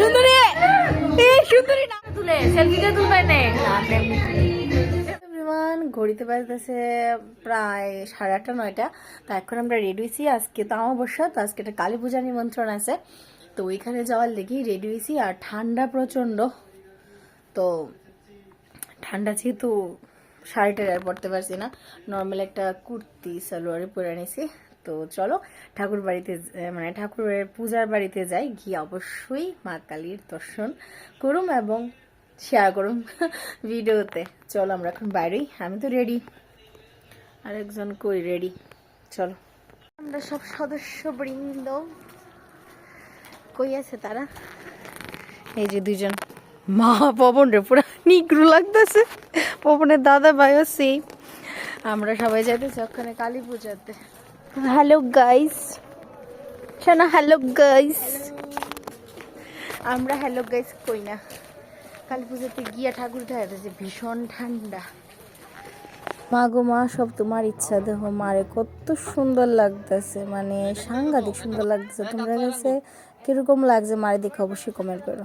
সুন্দরী! এই সুন্দরী না। তুলে সেলফিটা তুলবে নে। ঘড়িতে বাজতেছে প্রায় সাড়ে আটটা নয়টা। তো এখন আমরা রেডি হয়েছি। আজকে তো অবশ্য তো আজকে একটা কালী পূজা নিমন্ত্রণ আছে। তো ওইখানে যাওয়ার দেখি রেডি হয়েছি। আর ঠান্ডা প্রচণ্ড। তো ঠান্ডা যেহেতু শাড়িটার আর পরতে পারছি না। নর্মাল একটা কুর্তি সালোয়ারে পরে নিয়েছি তো চলো ঠাকুর বাড়িতে মানে ঠাকুরের পূজার বাড়িতে যাই, গিয়ে অবশ্যই মা কালীর দর্শন করুম এবং শেয়ার করুম ভিডিওতে। চলো আমরা এখন বাইরেই, আমি তো রেডি আরেকজন কই রেডি চলো। আমরা সব সদস্য বৃন্দ কই আছে তারা? এই যে দুজন মা, পবন রে, পুরা নিগ্রু লাগতেছে। পবনের দাদা ভাইও সেই আমরা সবাই যাইতেছি ওখানে কালী পূজাতে। হ্যালো গাইস শোনা হ্যালো গাইস আমরা হ্যালো গাইস কই না? কালী পুজোতে গিয়া ঠাকুর দেখাতেছে ভীষণ ঠান্ডা। মা গো মা সব তোমার ইচ্ছা। দেখো মারে কত সুন্দর লাগতেছে। মানে সাংঘাতিক সুন্দর লাগতেছে। তোমরা কাছে কীরকম লাগছে? মারে দেখে অবশ্যই কমেন্ট করো।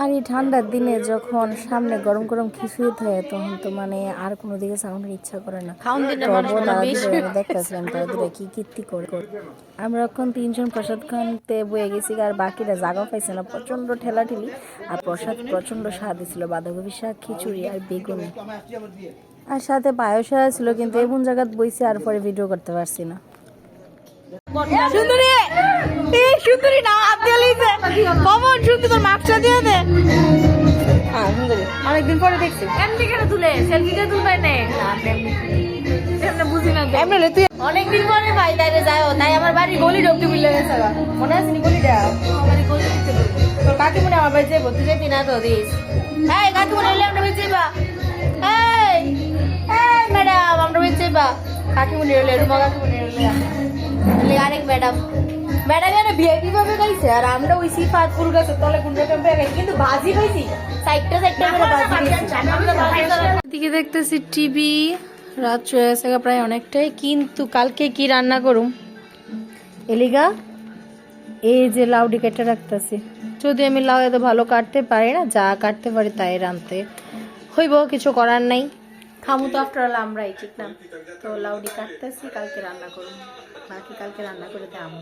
আর এই ঠান্ডার দিনে যখন সামনে গরম গরম খিচুড়ি থাকে তখন তো মানে আর কোনো দিকে সাউন্ডের ইচ্ছা করে না। তারা দেখতেছিলাম তারা কি কীর্তি করে। আমরা এখন তিনজন প্রসাদ খানতে বয়ে গেছি আর বাকিরা জায়গা পাইছে না প্রচণ্ড ঠেলাঠেলি আর প্রসাদ প্রচণ্ড স্বাদ ছিল বাঁধাকপি শাক খিচুড়ি আর বেগুনি। আর সাথে পায়স ছিল কিন্তু এমন জায়গাত বইছে আর পরে ভিডিও করতে পারছি না। সুন্দরী! সুন্দরী না আপনি কমন সুন্দর মাস্কটা দিয়ে অনেকদিন পরে দেখছি। এমনি কেন তুলে? সেলফিটা তুলবে নে? বুঝি না এমনি তুই অনেকদিন পরে ভাই তাইরে যাও তাই আমার বাড়ি গলি ঢুকতে মিলে গেছে মনে আছে নি গলিটা? আমারই গলি দিতে তোর কাকি মনে আমার বাড়ি যাব তুই যেতি না তো দিস? এই কাকি মনে হইলে আমরা বাড়ি এই এই ম্যাডাম আমরা বাড়ি যাইবা। কাকি মনে হইলে রুমা কাকি মনে হইলে আরেক ম্যাডাম। ম্যাডাম এনে ভিআইপি ভাবে গাইছে আর আমরা ওই সিফাত ফুল গাছের তলে গুন্ডা ক্যাম্পে গাইছি কিন্তু বাজি পাইছি। সাইডটা সাইডটা করে বাজি দিকে দেখতেছি টিভি রাত চলে গেছে প্রায় অনেকটাই কিন্তু কালকে কি রান্না করুম? এলিগা এই যে লাউ ডিকেটটা রাখতেছি। যদি আমি লাউ এত ভালো কাটতে পারি না যা কাটতে পারি তাই রানতে হইব কিছু করার নাই। খামু তো আফটার অল আমরাই, ঠিক না? তো লাউডি কাটতেছি, কালকে রান্না করুন বাকি কালকে রান্না করে দেবো।